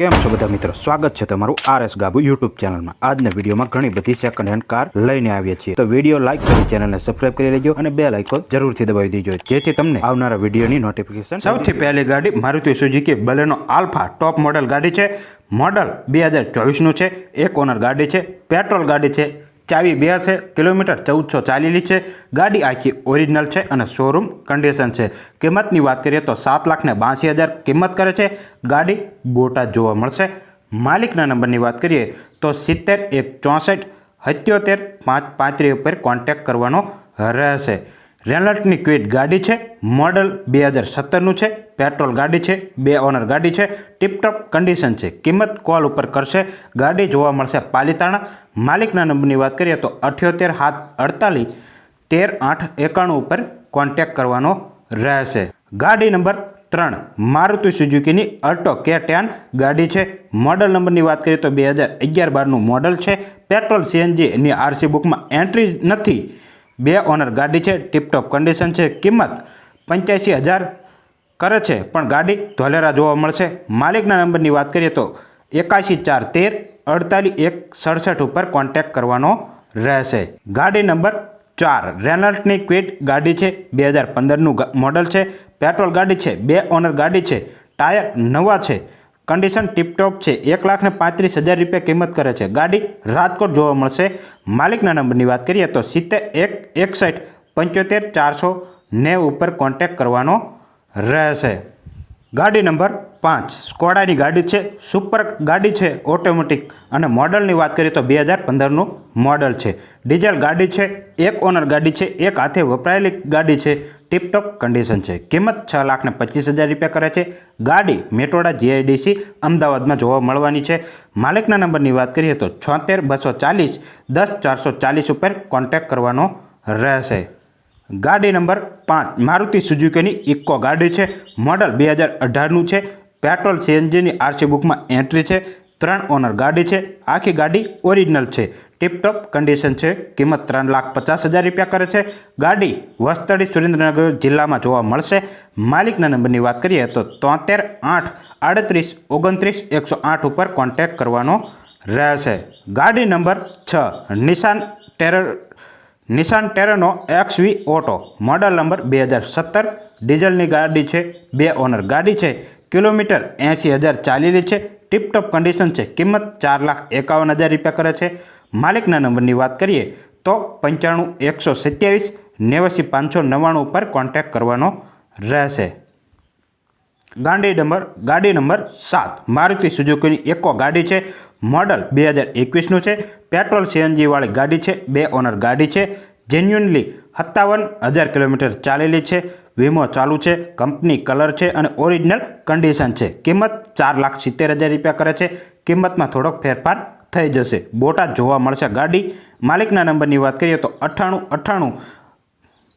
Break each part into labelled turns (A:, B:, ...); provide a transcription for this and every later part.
A: કેમ છો બધા મિત્રો? સ્વાગત છે તમારું આર એસ ગાબુ યુટ્યુબ ચેનલમાં. આજના વિડીયોમાં ઘણી બધી સેકન્ડ હેન્ડ કાર લઈને આવીએ છીએ. તો વીડિયો લાઇક કરી ચેનલને સબસ્ક્રાઇબ કરી લેજો અને બે લાઇકો જરૂરથી દબાવી દેજો. જેથી તમને આવનારા વિડીયોની નોટિફિકેશન સૌથી પહેલી ગાડી Maruti Suzuki Baleno Alpha top model ગાડી છે. મોડલ બે હજાર ચોવીસનું છે. એક ઓનર ગાડી છે. પેટ્રોલ ગાડી છે. ચાવી બે હશે કિલોમીટર ચૌદસો ચાલેલી છે. ગાડી આખી ઓરિજિનલ છે અને શોરૂમ કન્ડિશન છે. કિંમતની વાત કરીએ તો સાત લાખને બાંસી હજાર કિંમત કરે છે. ગાડી બોટાદ જોવા મળશે. માલિકના નંબરની વાત કરીએ તો સિત્તેર એક ચોસઠ, સત્યોતેર પાંચ પાંત્રીસ ઉપર કોન્ટેક્ટ કરવાનો રહેશે. રેનલ્ટની ક્વિટ ગાડી છે, મોડલ બે હજાર સત્તરનું છે, પેટ્રોલ ગાડી છે, બે ઓનર ગાડી છે, ટીપટોપ કન્ડિશન છે. કિંમત કોલ ઉપર કરશે, ગાડી જોવા મળશે પાલીતાણા. માલિકના નંબરની વાત કરીએ તો અઠ્યોતેર સાત અડતાલીસ, તેર આઠ એકાણું ઉપર કોન્ટેક કરવાનો રહેશે. ગાડી નંબર ત્રણ, મારુતિ સુઝુકીની અલ્ટો કે ટેન ગાડી છે. મોડલ નંબરની વાત કરીએ તો બે હજાર અગિયાર બારનું મોડલ છે. પેટ્રોલ સીએનજીની આરસી બુકમાં એન્ટ્રી નથી. બે ઓનર ગાડી છે ટીપટોપ કન્ડિશન છે, કિંમત પંચ્યાસી હજાર કરે છે, પણ ગાડી ધોલેરા જોવા મળશે. માલિકના નંબરની વાત કરીએ તો એકાશી ચાર તેર, અડતાલીસ એક સડસઠ ઉપર કોન્ટેક્ટ કરવાનો રહેશે. ગાડી નંબર ચાર રેનલ્ટની ક્વિટ ગાડી છે, બે હજાર પંદરનું મોડલ છે. પેટ્રોલ ગાડી છે, બે ઓનર ગાડી છે. ટાયર નવા છે. કન્ડિશન ટિપટોપ છે. એક લાખ ને પાંત્રીસ હજાર રૂપિયા કિંમત કરે છે. ગાડી રાજકોટ જોવા મળશે. માલિકના નંબરની વાત કરીએ તો સિત્તેર એક એકસઠ પંચોતેર ચારસો નેવ ઉપર કોન્ટેક્ટ કરવાનો રહેશે. ગાડી નંબર પાંચ. સ્કોડાની ગાડી છે, સુપર ગાડી છે, ઓટોમેટિક. અને મોડલની વાત કરીએ તો બે હજાર પંદરનું મોડલ છે. ડીઝલ ગાડી છે, એક ઓનર ગાડી છે, એક હાથે વપરાયેલી ગાડી છે. ટીપટોપ કન્ડિશન છે. કિંમત છ લાખને પચીસ હજાર રૂપિયા કરે છે. ગાડી મેટોડા જીઆઈડીસી અમદાવાદમાં જોવા મળવાની છે. માલિકના નંબરની વાત કરીએ તો છોતેર બસો ચાલીસ દસ ચારસો ચાલીસ ઉપર કોન્ટેક્ટ કરવાનો રહેશે. ગાડી નંબર પાંચ, મારુતિ સુઝુકીની ઇક્કો ગાડી છે. મોડલ બે હજાર અઢારનું છે. પેટ્રોલ સીએનજીની આરસી બુકમાં એન્ટ્રી છે. ત્રણ ઓનર ગાડી છે. આખી ગાડી ઓરિજિનલ છે. ટીપટોપ કન્ડિશન છે. કિંમત ત્રણ લાખ પચાસ હજાર રૂપિયા કરે છે. ગાડી વસ્તડી સુરેન્દ્રનગર જિલ્લામાં જોવા મળશે. માલિકના નંબરની વાત કરીએ તો તોતેર આઠ આડત્રીસ ઓગણત્રીસ એકસો આઠ ઉપર કોન્ટેક્ટ કરવાનો રહેશે. ગાડી નંબર છ, Nissan Terrano Nissan Terrano X V auto, model number બે હજાર સત્તર. ડીઝલની ગાડી છે, બે ઓનર ગાડી છે, કિલોમીટર એંસી હજાર ચાલેલી છે. ટિપટોપ કન્ડિશન છે, કિંમત ચાર લાખ એકાવન હજાર રૂપિયા કરે છે. માલિકના નંબરની વાત કરીએ તો પંચાણું એકસો સત્યાવીસ નેવાસી પાંચસો નવ્વાણું ઉપર કોન્ટેક્ટ કરવાનો રહેશે. ગાડી નંબર ગાડી નંબર સાત. મારુતિ સુઝુકીની એકો ગાડી છે. મોડલ બે હજાર એકવીસનું છે. પેટ્રોલ સીએનજીવાળી ગાડી છે. બે ઓનર ગાડી છે. જેન્યુનલી સત્તાવન હજાર કિલોમીટર ચાલેલી છે. વીમો ચાલુ છે. કંપની કલર છે અને ઓરિજિનલ કન્ડિશન છે. કિંમત ચાર લાખ સિત્તેર હજાર રૂપિયા કરે છે. કિંમતમાં થોડોક ફેરફાર થઈ જશે. બોટાદ જોવા મળશે ગાડી. માલિકના નંબરની વાત કરીએ તો અઠ્ઠાણું અઠ્ઠાણું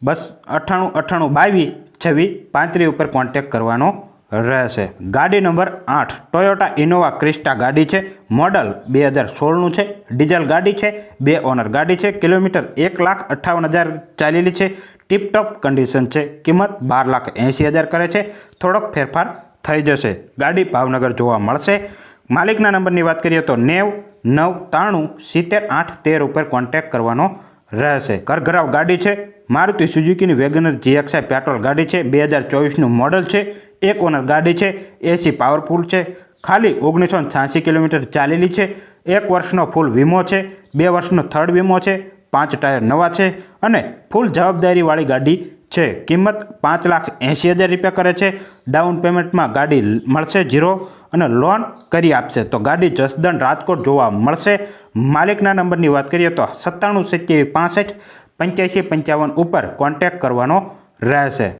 A: બસ અઠ્ઠાણું અઠ્ઠાણું બાવીસ છવ્વીસ પાંત્રીસ ઉપર કોન્ટેક્ટ કરવાનો રહેશે. ગાડી નંબર આઠ ટોયોટા ઇનોવા ક્રિસ્ટા ગાડી છે. મોડલ બે હજાર સોળનું છે. ડીઝલ ગાડી છે. બે ઓનર ગાડી છે. કિલોમીટર એક લાખ અઠ્ઠાવન હજાર ચાલેલી છે. ટીપટોપ કન્ડિશન છે. કિંમત બાર લાખ એંસી હજાર કરે છે. થોડોક ફેરફાર થઈ જશે. ગાડી ભાવનગર જોવા મળશે. માલિકના નંબરની વાત કરીએ તો નેવ, નવ ત્રાણું સિત્તેર, આઠ, તેર ઉપર કોન્ટેક્ટ કરવાનો રહેશે. કરઘરાવ ગાડી છે. મારુતિ સુઝુકીની વેગનર જીએક્સઆઈ પેટ્રોલ ગાડી છે. બે હજાર ચોવીસનું મોડલ છે. એક ઓનર ગાડી છે. એસી પાવરફુલ છે. ખાલી ઓગણીસો છ્યાસી કિલોમીટર ચાલેલી છે. એક વર્ષનો ફૂલ વીમો છે. બે વર્ષનો થર્ડ વીમો છે. પાંચ ટાયર નવા છે. અને ફૂલ જવાબદારીવાળી ગાડી છે. કિંમત પાંચ લાખ એંશી હજાર રૂપિયા કરે છે. ડાઉન પેમેન્ટમાં ગાડી મળશે ઝીરો અને લોન કરી આપશે. તો ગાડી જસદણ રાજકોટ જોવા મળશે. માલિકના નંબરની વાત કરીએ તો સત્તાણું સત્યાવીસ પાસઠ પંચ્યાસી પંચાવન ઉપર કોન્ટેક કરવાનો રહેશે.